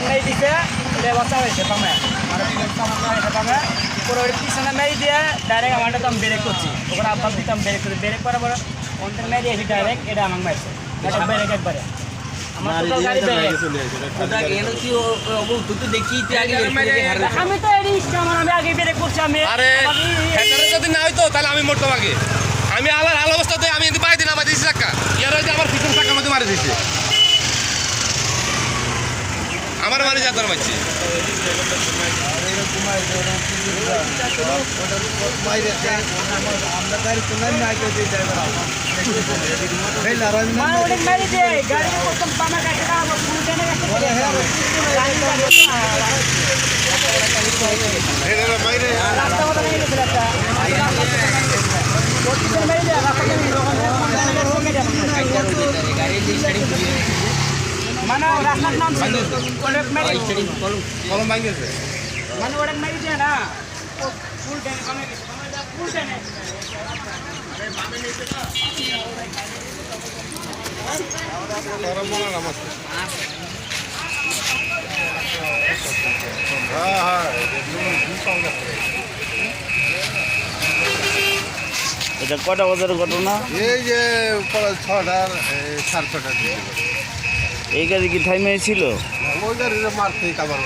দিতে হয়েছে পামে। মানে সামান্য হয়েছে পামে। পুরো ওই পিছনে মেরে দিয়ে ডাইরেক্ট আমারটা তো আমি ব্রেক করছি। ওখানে আব্বাস দিতাম ব্রেক করছি ব্রেক করার পরে অন্তের মেরে দিয়েছি ডাইরেক্ট এটা আমাকে মারছে। ব্রেক একবারে। আমার টোটাল গাড়ি ব্রেক আমি তো এই আমি আগে ব্রেক করছি আমি যদি না হইতো তাহলে আমি মরতাম আগে। আমি আলার অবস্থাতে আমি দিলাম দিয়েছি ইয়ার হয়তো আমার পিছন চাক্কার মধ্যে মারি দিয়েছে আমার মারি যাতার পাচ্ছি মানে মানে রাস্তার নাম ছিল মেরে। কলম? ভাঙিয়েছে মানে ওটা মেরে দিয়ে না। ফুল কমে গেছে ফুল টেনে এটা কটা বাজারের ঘটনা? এই যে ছটার সাড়ে ছটার দিকে এই গাড়ি কি ঠাই ছিল মারতেই কাবার